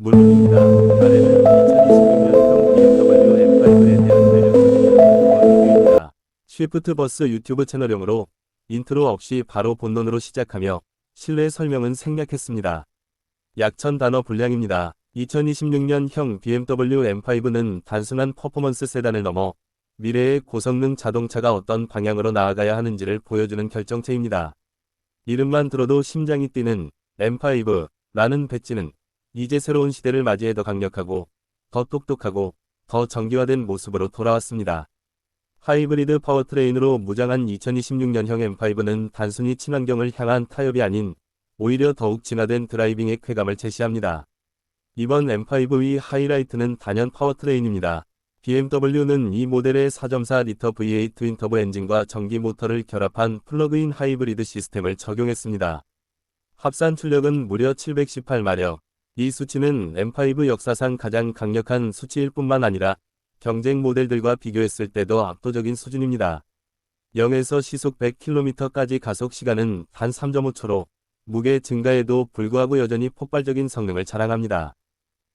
물론입니다. 아래는 2026년 형 BMW M5에 대한 매력적인 리뷰입니다. 쉬프트 버스 유튜브 채널용으로 인트로 없이 바로 본론으로 시작하며 실내 설명은 생략했습니다. 약천 단어 분량입니다. 2026년형 BMW M5는 단순한 퍼포먼스 세단을 넘어 미래의 고성능 자동차가 어떤 방향으로 나아가야 하는지를 보여주는 결정체입니다. 이름만 들어도 심장이 뛰는 M5라는 배지는 이제 새로운 시대를 맞이해 더 강력하고 더 똑똑하고 더 정기화된 모습으로 돌아왔습니다. 하이브리드 파워트레인으로 무장한 2026년형 M5는 단순히 친환경을 향한 타협이 아닌 오히려 더욱 진화된 드라이빙의 쾌감을 제시합니다. 이번 M5의 하이라이트는 단연 파워트레인입니다. BMW는 이 모델의 4.4리터 V8 트윈터보 엔진과 전기 모터를 결합한 플러그인 하이브리드 시스템을 적용했습니다. 합산 출력은 무려 718마력. 이 수치는 M5 역사상 가장 강력한 수치일 뿐만 아니라 경쟁 모델들과 비교했을 때도 압도적인 수준입니다. 0에서 시속 100km까지 가속 시간은 단 3.5초로 무게 증가에도 불구하고 여전히 폭발적인 성능을 자랑합니다.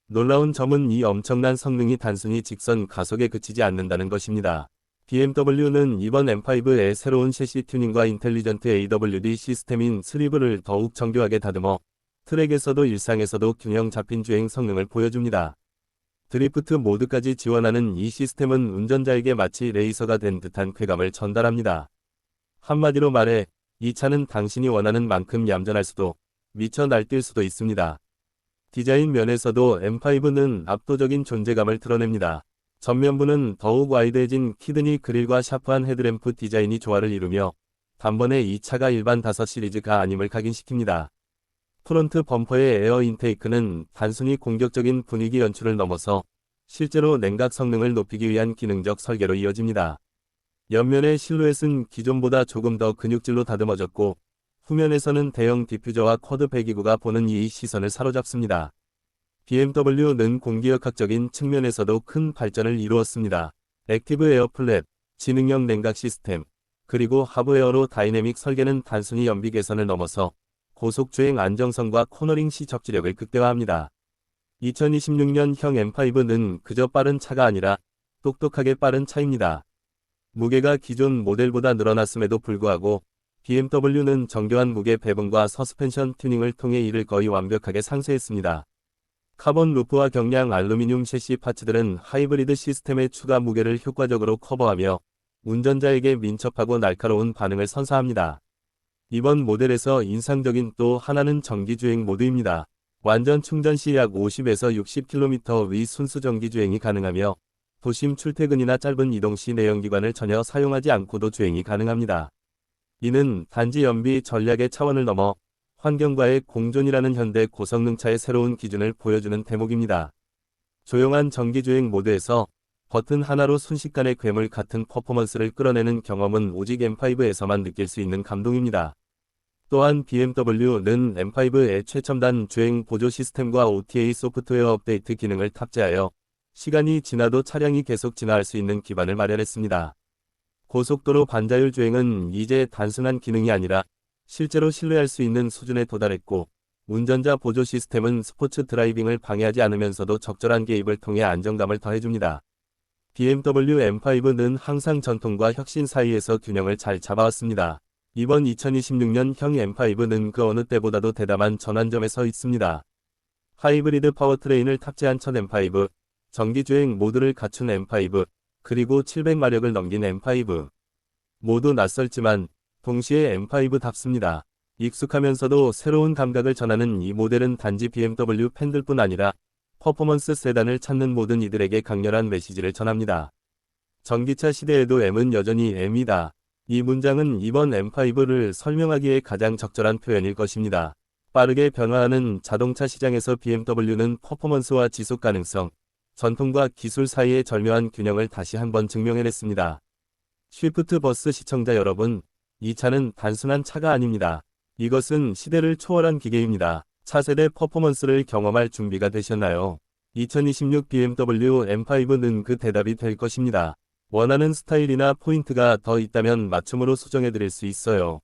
놀라운 점은 이 엄청난 성능이 단순히 직선 가속에 그치지 않는다는 것입니다. BMW는 이번 M5의 새로운 셰시 튜닝과 인텔리전트 AWD 시스템인 스리브를 더욱 정교하게 다듬어 트랙에서도 일상에서도 균형 잡힌 주행 성능을 보여줍니다. 드리프트 모드까지 지원하는 이 시스템은 운전자에게 마치 레이서가 된 듯한 쾌감을 전달합니다. 한마디로 말해 이 차는 당신이 원하는 만큼 얌전할 수도 미쳐 날뛸 수도 있습니다. 디자인 면에서도 M5는 압도적인 존재감을 드러냅니다. 전면부는 더욱 와이드해진 키드니 그릴과 샤프한 헤드램프 디자인이 조화를 이루며 단번에 이 차가 일반 5 시리즈가 아님을 각인시킵니다. 프론트 범퍼의 에어 인테이크는 단순히 공격적인 분위기 연출을 넘어서 실제로 냉각 성능을 높이기 위한 기능적 설계로 이어집니다. 옆면의 실루엣은 기존보다 조금 더 근육질로 다듬어졌고 후면에서는 대형 디퓨저와 쿼드 배기구가 보는 이 시선을 사로잡습니다. BMW는 공기역학적인 측면에서도 큰 발전을 이루었습니다. 액티브 에어 플랩, 지능형 냉각 시스템, 그리고 하브에어로 다이내믹 설계는 단순히 연비 개선을 넘어서 고속주행 안정성과 코너링 시 적지력을 극대화합니다. 2026년형 M5는 그저 빠른 차가 아니라 똑똑하게 빠른 차입니다. 무게가 기존 모델보다 늘어났음에도 불구하고 BMW는 정교한 무게 배분과 서스펜션 튜닝을 통해 이를 거의 완벽하게 상쇄했습니다. 카본 루프와 경량 알루미늄 셰시 파츠들은 하이브리드 시스템의 추가 무게를 효과적으로 커버하며 운전자에게 민첩하고 날카로운 반응을 선사합니다. 이번 모델에서 인상적인 또 하나는 전기주행 모드입니다. 완전 충전 시 약 50에서 60km 의 순수 전기주행이 가능하며 도심 출퇴근이나 짧은 이동 시 내연기관을 전혀 사용하지 않고도 주행이 가능합니다. 이는 단지 연비 전략의 차원을 넘어 환경과의 공존이라는 현대 고성능차의 새로운 기준을 보여주는 대목입니다. 조용한 전기주행 모드에서 버튼 하나로 순식간에 괴물 같은 퍼포먼스를 끌어내는 경험은 오직 M5에서만 느낄 수 있는 감동입니다. 또한 BMW는 M5의 최첨단 주행 보조 시스템과 OTA 소프트웨어 업데이트 기능을 탑재하여 시간이 지나도 차량이 계속 진화할 수 있는 기반을 마련했습니다. 고속도로 반자율 주행은 이제 단순한 기능이 아니라 실제로 신뢰할 수 있는 수준에 도달했고 운전자 보조 시스템은 스포츠 드라이빙을 방해하지 않으면서도 적절한 개입을 통해 안정감을 더해줍니다. BMW M5는 항상 전통과 혁신 사이에서 균형을 잘 잡아왔습니다. 이번 2026년 형 M5는 그 어느 때보다도 대담한 전환점에 서 있습니다. 하이브리드 파워트레인을 탑재한 첫 M5, 전기주행 모드를 갖춘 M5, 그리고 700마력을 넘긴 M5. 모두 낯설지만 동시에 M5답습니다. 익숙하면서도 새로운 감각을 전하는 이 모델은 단지 BMW 팬들뿐 아니라 퍼포먼스 세단을 찾는 모든 이들에게 강렬한 메시지를 전합니다. 전기차 시대에도 M은 여전히 M이다. 이 문장은 이번 M5를 설명하기에 가장 적절한 표현일 것입니다. 빠르게 변화하는 자동차 시장에서 BMW는 퍼포먼스와 지속 가능성, 전통과 기술 사이의 절묘한 균형을 다시 한번 증명해냈습니다. 쉬프트 버스 시청자 여러분, 이 차는 단순한 차가 아닙니다. 이것은 시대를 초월한 기계입니다. 차세대 퍼포먼스를 경험할 준비가 되셨나요? 2026 BMW M5는 그 대답이 될 것입니다. 원하는 스타일이나 포인트가 더 있다면 맞춤으로 수정해드릴 수 있어요.